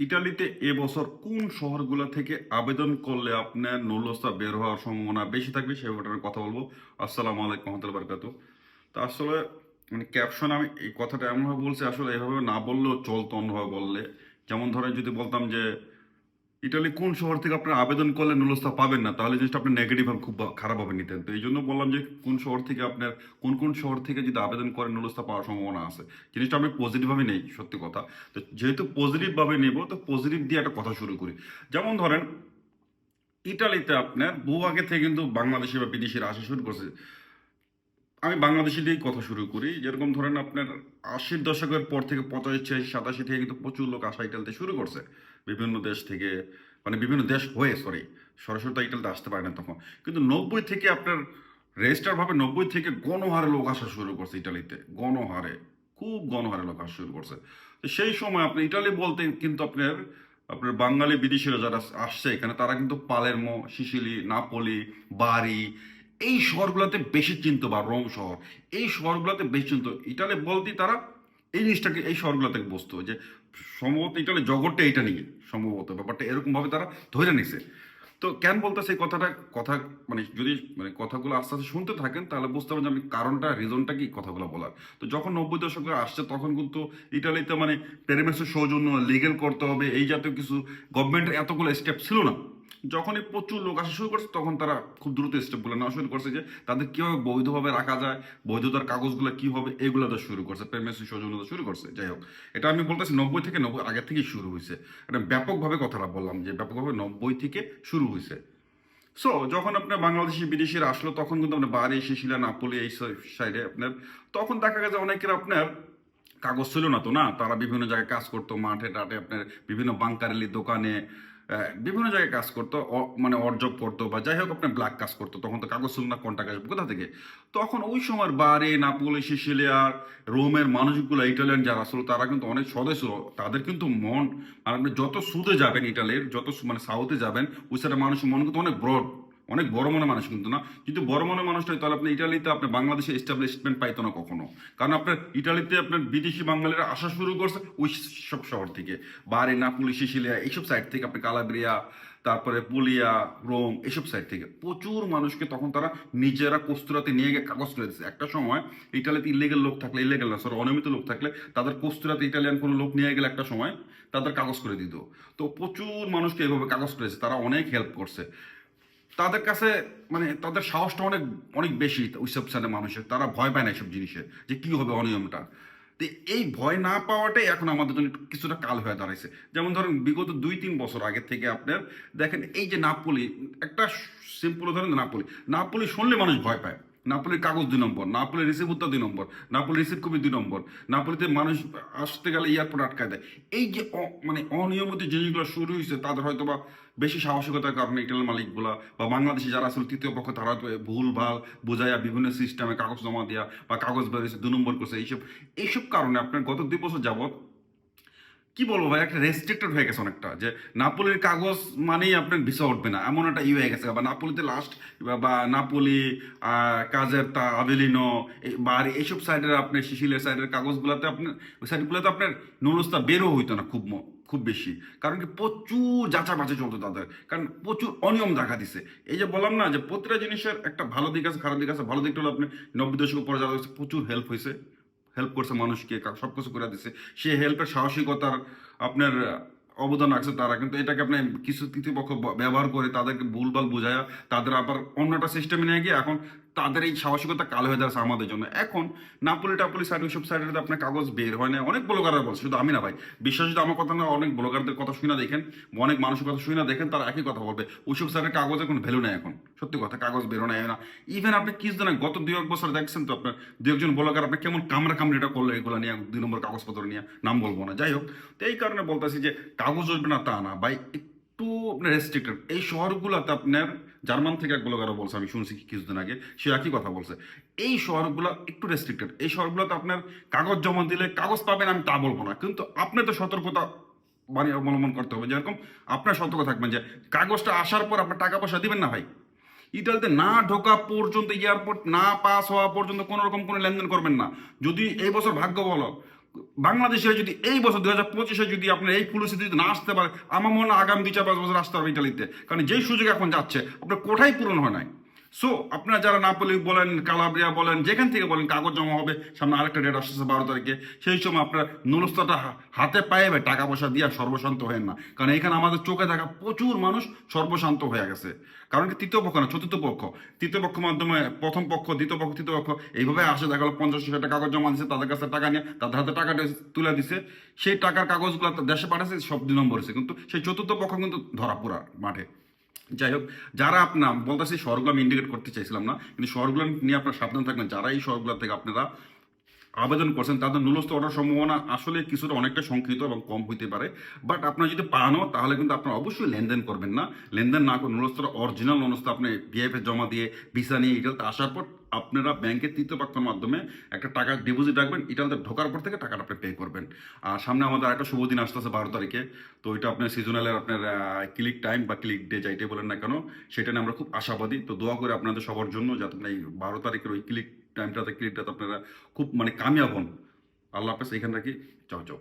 ইটালিতে এবছর কোন শহরগুলো থেকে আবেদন করলে আপনার নুলস্তা বের হওয়ার সম্ভাবনা বেশি থাকবে সেই ব্যাপারে কথা বলব। আসসালামু আলাইকুম রহমতুল্লাহ বারকাত তা আসলে মানে ক্যাপশন আমি এই কথাটা এমনভাবে বলছি, আসলে এভাবে না বললেও চলতো অন্যভাবে বললে। যেমন ধরেন যদি বলতাম যে ইটালি কোন শহর থেকে আপনার আবেদন করলে নুলস্তা পাবেন না? তাহলে জিনিসটা আপনি নেগেটিভ খুব খারাপভাবে নিতেন। তো এই জন্য বললাম যে, কোন শহর থেকে আপনার কোন কোন শহর থেকে যদি আবেদন করেন নুলস্তা পাওয়ার সম্ভাবনা আছে। জিনিসটা আমি পজিটিভভাবে নেই, সত্যি কথা। তো যেহেতু পজিটিভভাবে নেব, তো পজিটিভ দিয়ে একটা কথা শুরু করি। যেমন ধরেন ইটালিতে আপনার বহু আগে থেকে কিন্তু বাংলাদেশি বা বিদেশিরা আসা শুরু করছে। আমি বাংলাদেশি দিয়েই কথা শুরু করি। যেরকম ধরেন আপনার আশির দশকের পর থেকে, পঁচাশি, ছিয়াশি, সাতাশি থেকে কিন্তু প্রচুর লোক আসা ইটালিতে শুরু করছে। বিভিন্ন দেশ থেকে মানে বিভিন্ন দেশ হয়ে সরি সরাসরি তো ইটালিতে আসতে পারে না তখন। কিন্তু নব্বই থেকে আপনার রেজিস্টার ভাবে নব্বই থেকে গণহারে লোক আসা শুরু করছে ইটালিতে। গণহারে, খুব গণহারে লোক আসা শুরু করছে। তো সেই সময় আপনি ইটালি বলতে কিন্তু আপনার আপনার বাঙালি বিদেশিরা যারা আসছে এখানে, তারা কিন্তু পালেরমো, সিসিলি, নাপলি বাড়ি এই শহরগুলোতে বেশি চিনতো বা রোম শহর, এই শহরগুলোতে বেশি চিনতো। ইটালি বলতেই তারা এই জিনিসটাকে এই শহরগুলো থেকে বসতো যে সম্ভবত ইটালি জগৎটা এটা নিয়ে, সম্ভবত ব্যাপারটা এরকমভাবে তারা ধরে নিছে। তো কেন বলতে সেই কথাটা? কথা মানে যদি মানে কথাগুলো আস্তে আস্তে শুনতে থাকেন, তাহলে বুঝতে পারবেন যে আমি কারণটা রিজনটা কি কথাগুলো বলার। তো যখন নব্বই দশকে আসছে, তখন কিন্তু ইটালিতে মানে প্যারেমেসের সৌজন্য লিগেল করতে হবে, এই জাতীয় কিছু গভর্নমেন্টের এতগুলো স্টেপ ছিল না। যখনই প্রচুর লোক আসা শুরু করছে, তখন তারা খুব দ্রুত স্টেপগুলো নেওয়া শুরু করছে যে, তাদের কীভাবে বৈধভাবে রাখা যায়, বৈধতার কাগজগুলো কী হবে, এগুলো তো শুরু করছে প্রেমেসি সৌজন্যতা শুরু করছে, যাই হোক। এটা আমি বলতেছি নব্বই থেকে নব্বই, আগের থেকেই শুরু হয়েছে। এটা ব্যাপকভাবে কথাটা বললাম যে, ব্যাপকভাবে নব্বই থেকে শুরু হয়েছে। সো যখন আপনার বাংলাদেশি, বিদেশিরা আসলো, তখন কিন্তু আপনার বাড়ি শিশিলা নাপলি এই সাইডে আপনার, তখন দেখা গেছে অনেকের আপনার কাগজ ছিল না তো না? তারা বিভিন্ন জায়গায় কাজ করতো, মাঠে টাটে আপনার বিভিন্ন বাংকারেলি দোকানে বিভিন্ন জায়গায় কাজ করতো মানে অর্জব করতো বা যাই হোক আপনার ব্ল্যাক কাজ করতো, তখন তো কাগজ না, কোনটা কাজ, কোথা থেকে? তখন ওই সময় বারে, নাপোলি সিসিলিয়ার রোমের মানুষগুলো, ইটালিয়ান যারা আসলো তারা কিন্তু অনেক সদস্য তাদের কিন্তু মন আর আপনি যত সুদে যাবেন ইটালির, যত মানে সাউথে যাবেন, ওই সাইডের মানুষের মন কিন্তু অনেক ব্রড অনেক বড় মনের মানুষ কিন্তু না। যদি বড় মনের মানুষটা হয়, তাহলে আপনি ইটালিতে আপনি বাংলাদেশে এস্টাবলিশমেন্ট পাইতো না কখনো। কারণ আপনার ইটালিতে আপনার বিদেশি বাঙালিরা আসা শুরু করছে ওই সব শহর থেকে। বারে নাপুলি সিসিলিয়া এইসব সাইড থেকে আপনি কালাব্রিয়া তারপরে পুলিয়া রোম এসব সাইড থেকে। প্রচুর মানুষকে তখন তারা নিজেরা কস্তুরাতে নিয়ে গিয়ে কাগজ করে দিচ্ছে একটা সময় ইটালিতে ইলিগেল লোক থাকলে ইলিগেল না সরি অনিয়মিত লোক থাকলে তাদের কস্তুরাতে ইটালিয়ান কোনো লোক নিয়ে গেলে একটা সময় তাদের কাগজ করে দিত। তো প্রচুর মানুষকে এভাবে কাগজ করেছে তারা অনেক হেল্প করছে। তাদের কাছে মানে তাদের সাহসটা অনেক অনেক বেশি ওইসব সাইডের মানুষের। তারা ভয় পায় না এইসব জিনিসের যে কি হবে অনিয়মটা। তো এই ভয় না পাওয়াটাই এখন আমাদের জন্য কিছুটা কাল হয়ে দাঁড়াইছে। যেমন ধরেন, বিগত দুই তিন বছর আগে থেকে আপনার, দেখেন এই যে নাপলি, একটা সিম্পল ধরেন নাপলি। নাপলি শুনলে মানুষ ভয় পায়। নাপলির কাগজ দুই নম্বর, নাপলির রিসিভ উত্তর দুই নম্বর নাপলি রিসিভ কপি দুই নম্বর, নাপলিতে মানুষ আসতে গেলে এয়ারপোর্ট আটকায় দেয়। এই যে মানে অনিয়মিত জিনিসগুলো শুরু হয়েছে, তাদের হয়তো বা বেশি সাহসিকতার কারণে ইটালিয়ান মালিকগুলা বা বাংলাদেশে যারা আসলে তৃতীয় পক্ষ, তারা ভুল, ভালো বোঝাইয়া বিভিন্ন সিস্টেমে কাগজ জমা দেওয়া বা কাগজ বেরিয়েছে দু নম্বর করছে, এইসব এইসব কারণে আপনার গত দুই বছর যাবত কি বলব ভাই? একটা রেস্ট্রিক্টেড হয়ে গেছে অনেকটা যে নাপোলির কাগজ মানেই আপনার ভিসা উঠবে না। এমন একটা ই হয়ে গেছে। বা নাপোলিতে লাস্ট বা নাপোলি আহ, কাজের তা আবেলিনো বা এইসব সাইডের আপনার শিশিলের সাইডের কাগজগুলোতে আপনার ওই সাইডগুলোতে আপনার নুলস্তা বেরও হইতো না খুব খুব বেশি। কারণ কি প্রচুর যাচা বাচা চলতো তাদের। কারণ প্রচুর অনিয়ম দেখা দিছে। এই যে বললাম না যে প্রতিটা জিনিসের একটা ভালো দিক আছে খারাপ দিক আছে ভালো দিকটা হলো আপনি নব্বই দশক পরে যারা প্রচুর হেল্প হয়েছে। হেল্প করছে মানুষকে সব কিছু করে দিচ্ছে সে হেল্পের সাহসিকতার আপনার অবদান রাখছে তারা। কিন্তু এটাকে আপনি কিছু কিছু পক্ষ ব্যবহার করে তাদেরকে ভুলভাল বোঝায় তাদের আবার অন্যটা সিস্টেমে নিয়ে গিয়ে এখন তাদের এই সাহসিকতা কালো হয়ে যাচ্ছে আমাদের জন্য। এখন নাপুলি টাপুলি সাইড ওইসব সাইডে আপনার কাগজ বের হয় না অনেক ব্লগাররা বলছে শুধু আমি না ভাই বিশ্বাস যদি আমার কথা না অনেক ব্লগারদের কথা শুনে দেখেন অনেক মানুষের কথা শুনে দেখেন তারা একই কথা বলবে। ওইসব সাইডের কাগজের কোনো ভ্যালু নেই এখন সত্যি কথা কাগজ বেরো নেয় না। ইভেন আপনি দিন আগে, গত দুই এক বছর দেখছেন তো আপনার দু একজন ব্লগার আপনি কেমন কামড়া কামড়িটা করল এগুলো নিয়ে দুই নম্বর কাগজপত্র নিয়ে নাম বলব না। যাই হোক তো এই কারণে বলতেছি যে কাগজ উঠবে না তা না। ভাই আপনার রেস্ট্রিক্টেড এই শহরগুলোতে আপনার জার্মান থেকে এক ব্লগারও বলছে, আমি শুনছি কিছুদিন আগে, সে একই কথা বলছে। এই শহরগুলো একটু রেস্ট্রিক্টেড এই শহরগুলোতে আপনার কাগজ জমা দিলে কাগজ পাবেন, আমি তা বলব না। কিন্তু আপনার তো সতর্কতা মানে অবলম্বন করতে হবে। যেরকম আপনার সতর্ক থাকবেন যে, কাগজটা আসার পর আপনার টাকা পয়সা দিবেন না ভাই। ইটালিতে না ঢোকা পর্যন্ত এয়ারপোর্ট না পাস হওয়া পর্যন্ত কোনো রকম কোনো লেনদেন করবেন না। যদি এই বছর ভাগ্য বলো বাংলাদেশে যদি এই বছর দু হাজার পঁচিশে যদি আপনার এই পরিস্থিতিতে যদি না আসতে পারে, আমার মনে হয় আগামী দুই চার পাঁচ বছর আসতে হবে ইটালিতে। কারণ যেই সুযোগ এখন যাচ্ছে, আপনার কোঠাই পূরণ হয় নাই। সো আপনারা যারা নাপলি বলেন, কালাব্রিয়া বলেন, যেখান থেকে বলেন, কাগজ জমা হবে, সামনে আরেকটা ডেট আসছে বারো তারিখে, সেই সময় আপনার নুরস্তাটা হাতে পায়ে টাকা পয়সা দিয়ে সর্বশান্ত হয়ে না। কারণ এখানে আমাদের চোখে দেখা প্রচুর মানুষ সর্বশান্ত হয়ে গেছে। কারণ কি তৃতীয় পক্ষ না, চতুর্থ পক্ষ। তৃতীয় পক্ষ মাধ্যমে প্রথম পক্ষ, দ্বিতীয় পক্ষ, তৃতীয় পক্ষ, এইভাবে আসে, দেখা গেলো পঞ্চাশ হাজার কাগজ জমা দিচ্ছে তাদের কাছে টাকা নিয়ে, তাদের হাতে টাকা তুলে দিছে। সেই টাকার কাগজগুলো দেশে পাঠাচ্ছে সব দুই নম্বর কিন্তু সেই চতুর্থ পক্ষ কিন্তু ধরা পুরা মাঠে। যাই হোক, যারা আপনার বলতেছি শহরগুলো আমি ইন্ডিকেট করতে চাইছিলাম না, কিন্তু শহরগুলো নিয়ে আপনার সাবধান থাকবেন। যারা এই শহরগুলো থেকে আপনারা আবেদন করছেন তাদের নুলস্থ ওঠার সম্ভাবনা আসলে কিছুটা অনেকটা সংকৃত এবং কম হইতে পারে। বাট আপনার যদি পানও তাহলে কিন্তু আপনার অবশ্যই লেনদেন করবেন না। লেনদেন না করে নুলস্থটা অরিজিনাল নুলস্থ আপনি বিএফএ জমা দিয়ে ভিসা নিয়ে ইটালতে আসার পর আপনারা ব্যাংকের তৃতীয় পক্ষের মাধ্যমে একটা টাকা ডিপোজিট রাখবেন ইটালতে ঢোকার পর থেকে টাকাটা আপনি পে করবেন। আর সামনে আমাদের একটা শুভ দিন আসতেছে বারো তারিখে। তো এটা আপনার সিজনালের আপনার ক্লিক টাইম বা ক্লিক ডে যাইতে বলেন না কেন, সেটা নিয়ে আমরা খুব আশাবাদী। তো দোয়া করে আপনাদের সবার জন্য যাতে এই বারো তারিখের ওই ক্লিক টাইমটাতে ক্লিকটাতে আপনারা খুব মানে কামিয়াব হন। আল্লাহ হাফেজ এখানে রাখি। চাও চাও